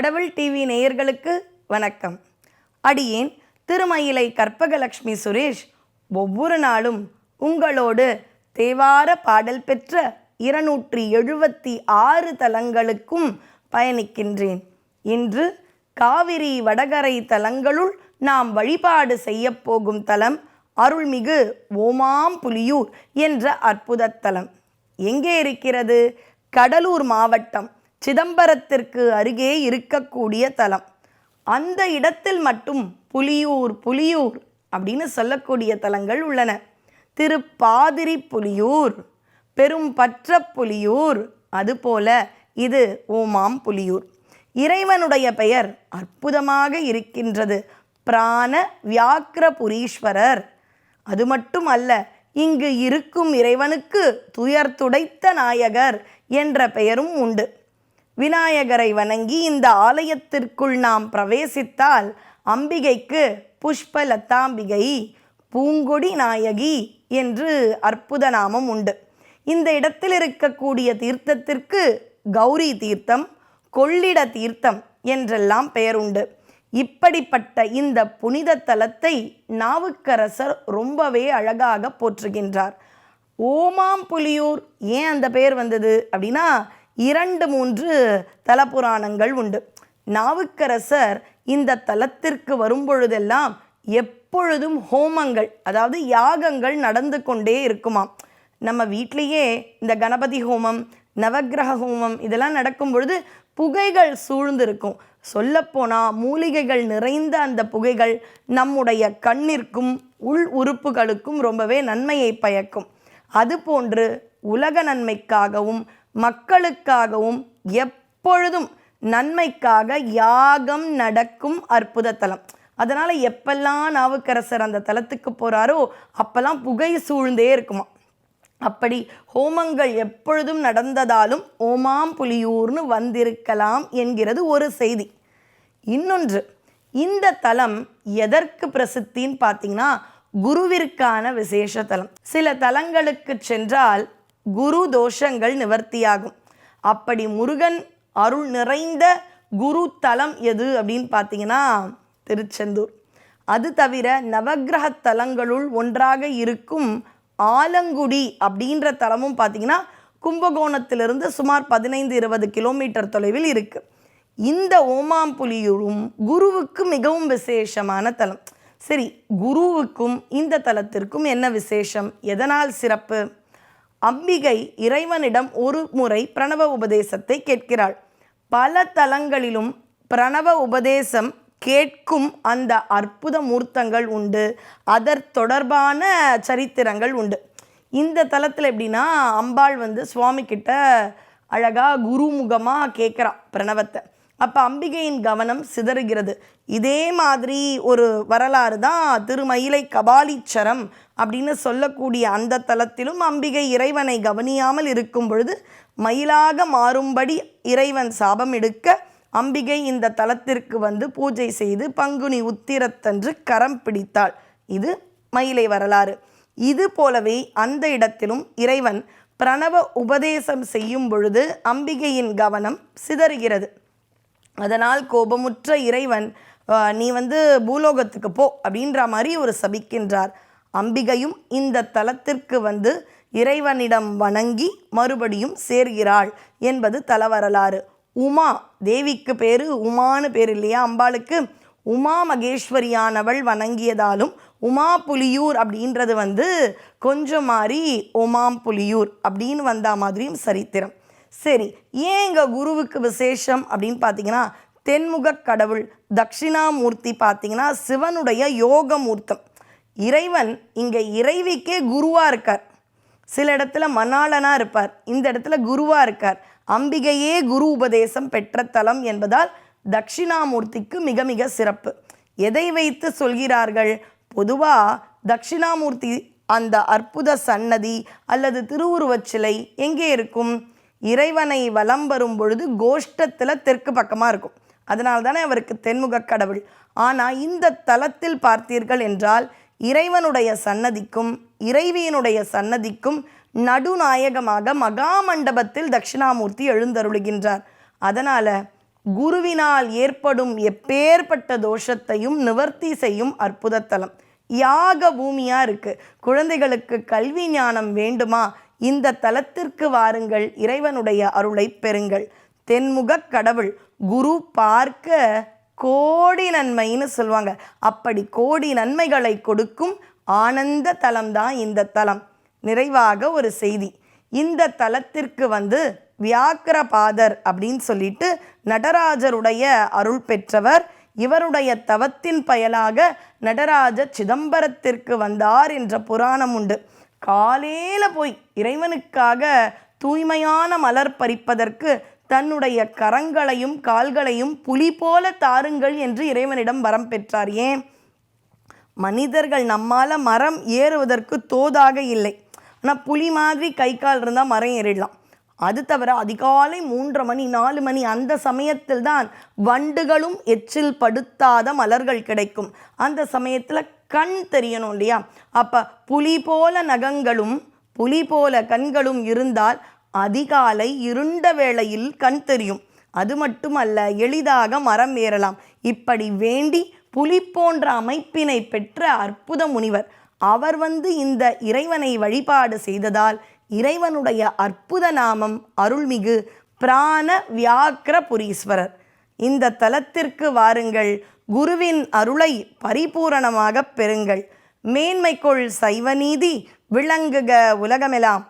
கடவுள் டிவி நேயர்களுக்கு வணக்கம். அடியேன் திருமயிலை கற்பகலட்சுமி சுரேஷ் ஒவ்வொரு நாளும் உங்களோடு தேவார பாடல் பெற்ற இருநூற்றி எழுபத்தி ஆறு தலங்களுக்கும் பயணிக்கின்றேன். இன்று காவிரி வடகரை தலங்களுள் நாம் வழிபாடு செய்யப் போகும் தலம் அருள்மிகு ஓமாம் புலியூர் என்ற அற்புத தலம். எங்கே இருக்கிறது? கடலூர் மாவட்டம். சிதம்பரத்திற்கு அருகே இருக்கக்கூடிய தலம். அந்த இடத்தில் மட்டும் புலியூர் புலியூர் அப்படின்னு சொல்லக்கூடிய தலங்கள் உள்ளன. திருப்பாதிரி புலியூர் பெரும் பற்ற புலியூர் அதுபோல இது ஓமாம் புலியூர். இறைவனுடைய பெயர் அற்புதமாக இருக்கின்றது. பிராண வியாக்கிரபுரீஸ்வரர். அது மட்டும் அல்ல இங்கு இருக்கும் இறைவனுக்கு துயர் துடைத்த நாயகர் என்ற பெயரும் உண்டு. விநாயகரை வணங்கி இந்த ஆலயத்திற்குள் நாம் பிரவேசித்தால் அம்பிகைக்கு புஷ்பலத்தாம்பிகை பூங்கொடி நாயகி என்று அற்புத நாமம் உண்டு. இந்த இடத்தில் இருக்கக்கூடிய தீர்த்தத்திற்கு கௌரி தீர்த்தம் கொள்ளிட தீர்த்தம் என்றெல்லாம் பெயர் உண்டு. இப்படிப்பட்ட இந்த புனித தலத்தை நாவுக்கரசர் ரொம்பவே அழகாக போற்றுகின்றார். ஓமாம் புலியூர் ஏன் அந்த பெயர் வந்தது அப்படின்னா இரண்டு மூன்று தலபுராணங்கள் உண்டு. நாவுக்கரசர் இந்த தலத்திற்கு வரும்பொழுதெல்லாம் எப்பொழுதும் ஹோமங்கள் அதாவது யாகங்கள் நடந்து கொண்டே இருக்குமாம். நம்ம வீட்லேயே இந்த கணபதி ஹோமம் நவக்கிரக ஹோமம் இதெல்லாம் நடக்கும் பொழுது புகைகள் சூழ்ந்திருக்கும். சொல்லப்போனால் மூலிகைகள் நிறைந்த அந்த புகைகள் நம்முடைய கண்ணிற்கும் உள் உறுப்புகளுக்கும் ரொம்பவே நன்மையை பயக்கும். அதுபோன்று உலக நன்மைக்காகவும் மக்களுக்காகவும் எப்பொழுதும் நன்மைக்காக யாகம் நடக்கும் அற்புத தலம். அதனால் எப்பெல்லாம் நாவுக்கரசர் அந்த தலத்துக்கு போகிறாரோ அப்போல்லாம் புகை சூழ்ந்தே இருக்குமா அப்படி ஹோமங்கள் எப்பொழுதும் நடந்ததாலும் ஓமாம் புலியூர்னு வந்திருக்கலாம் என்கிறது ஒரு செய்தி. இன்னொன்று இந்த தலம் எதற்கு பிரசித்தின்னு பார்த்தீங்கன்னா குருவிற்கான விசேஷ தலம். சில தலங்களுக்கு சென்றால் குரு தோஷங்கள் நிவர்த்தியாகும். அப்படி முருகன் அருள் நிறைந்த குரு தலம் எது அப்படின்னு பார்த்தீங்கன்னா திருச்செந்தூர். அது தவிர நவக்கிரக தலங்களுள் ஒன்றாக இருக்கும் ஆலங்குடி அப்படின்ற தலமும் பார்த்தீங்கன்னா கும்பகோணத்திலிருந்து சுமார் பதினைந்து இருபது கிலோமீட்டர் தொலைவில் இருக்குது இந்த ஓமாம்புலியூரும் குருவுக்கு மிகவும் விசேஷமான தலம். சரி குருவுக்கும் இந்த தலத்திற்கும் என்ன விசேஷம்? எதனால் சிறப்பு? அம்பிகை இறைவனிடம் ஒரு முறை பிரணவ உபதேசத்தை கேட்கிறாள். பல தலங்களிலும் பிரணவ உபதேசம் கேட்கும் அந்த அற்புத மூர்த்தங்கள் உண்டு. அதற் தொடர்பான சரித்திரங்கள் உண்டு. இந்த தலத்தில் எப்படின்னா அம்பாள் வந்து சுவாமி கிட்ட அழகாக குருமுகமாக கேட்குறான் பிரணவத்தை. அப்போ அம்பிகையின் கவனம் சிதறுகிறது. இதே மாதிரி ஒரு வரலாறு தான் திருமயிலை கபாலீச்சரம் அப்படின்னு சொல்லக்கூடிய அந்த தலத்திலும் அம்பிகை இறைவனை கவனியாமல் இருக்கும் பொழுது மயிலாக மாறும்படி இறைவன் சாபம் எடுக்க அம்பிகை இந்த தலத்திற்கு வந்து பூஜை செய்து பங்குனி உத்திரத்தன்று கரம் பிடித்தாள். இது மயிலை வரலாறு. இது போலவே அந்த இடத்திலும் இறைவன் பிரணவ உபதேசம் செய்யும் பொழுது அம்பிகையின் கவனம் சிதறுகிறது. அதனால் கோபமுற்ற இறைவன் நீ வந்து பூலோகத்துக்கு போ அப்படின்ற மாதிரி ஒரு சபிக்கின்றார். அம்பிகையும் இந்த தலத்திற்கு வந்து இறைவனிடம் வணங்கி மறுபடியும் சேர்கிறாள் என்பது தலவரலாறு. உமா தேவிக்கு பேரு உமான்னு பேர் இல்லையா அம்பாளுக்கு? உமா மகேஸ்வரியானவள் வணங்கியதாலும் உமா புலியூர் அப்படின்றது வந்து கொஞ்சம் மாறி உமாம் புலியூர் அப்படின்னு வந்த மாதிரியும் சரித்திரம். சரி ஏன் எங்கள் குருவுக்கு விசேஷம் அப்படின்னு பார்த்தீங்கன்னா தென்முக கடவுள் தட்சிணாமூர்த்தி பார்த்தீங்கன்னா சிவனுடைய யோகமூர்த்தம். இறைவன் இங்கே இறைவிக்கே குருவாக இருக்கார். சில இடத்துல மணாளனாக இருப்பார் இந்த இடத்துல குருவாக இருக்கார். அம்பிகையே குரு உபதேசம் பெற்ற தலம் என்பதால் தட்சிணாமூர்த்திக்கு மிக மிக சிறப்பு. எதை வைத்து சொல்கிறார்கள்? பொதுவாக தட்சிணாமூர்த்தி அந்த அற்புத சன்னதி அல்லது திருவுருவச் சிலை எங்கே இருக்கும்? இறைவனை வலம் வரும் பொழுது கோஷ்டத்தில் தெற்கு பக்கமாக இருக்கும். அதனால் தானே அவருக்கு தென்முக கடவுள். ஆனால் இந்த தலத்தில் பார்த்தீர்கள் என்றால் இறைவனுடைய சன்னதிக்கும் இறைவியினுடைய சன்னதிக்கும் நடுநாயகமாக மகா மண்டபத்தில் தட்சிணாமூர்த்தி எழுந்தருளுகின்றார். அதனால் குருவினால் ஏற்படும் எப்பேற்பட்ட தோஷத்தையும் நிவர்த்தி செய்யும் அற்புத தலம் யாக பூமியா இருக்கு. குழந்தைகளுக்கு கல்வி ஞானம் வேண்டுமா? இந்த தலத்திற்கு வாருங்கள். இறைவனுடைய அருளை பெறுங்கள். தென்முகக் கடவுள் குரு பார்க்க கோடி நன்மைன்னு சொல்லுவாங்க. அப்படி கோடி நன்மைகளை கொடுக்கும் ஆனந்த தலம் தான் இந்த தலம். நிறைவாக ஒரு செய்தி. இந்த தலத்திற்கு வந்து வியாக்கிரபாதர் அப்படின்னு சொல்லிட்டு நடராஜருடைய அருள் பெற்றவர் இவருடைய தவத்தின் பயலாக நடராஜ சிதம்பரத்திற்கு வந்தார் என்ற புராணம் உண்டு. காலையில் போய் இறைவனுக்காக தூய்மையான மலர் பறிப்பதற்கு தன்னுடைய கரங்களையும் கால்களையும் புலி போல தாருங்கள் என்று இறைவனிடம் வரம் பெற்றார். ஏன்? மனிதர்கள் நம்மால் மரம் ஏறுவதற்கு தோதாக இல்லை. ஆனால் புலி மாதிரி கை கால் இருந்தால் மரம் ஏறிடலாம். அது தவிர அதிகாலை மூன்றரை மணி நாலு மணி அந்த சமயத்தில் தான் வண்டுகளும் எச்சில் படுத்தாத மலர்கள் கிடைக்கும். அந்த சமயத்தில் கண் தெரியணும் இல்லையா? அப்போ புலி போல நகங்களும் புலி போல கண்களும் இருந்தால் அதிகாலை இருண்ட வேளையில் கண் தெரியும். அது மட்டுமல்ல எளிதாக மரம் ஏறலாம். இப்படி வேண்டி புலி போன்ற அமைப்பினை பெற்ற அற்புத முனிவர். அவர் வந்து இந்த இறைவனை வழிபாடு செய்ததால் இறைவனுடைய அற்புத நாமம் அருள்மிகு பிராண வியாக்கிர புரீஸ்வரர். இந்த தலத்திற்கு வாருங்கள். குருவின் அருளை பரிபூரணமாக பெறுங்கள். மேன்மைக்குள் சைவநீதி விளங்குக உலகமெல்லாம்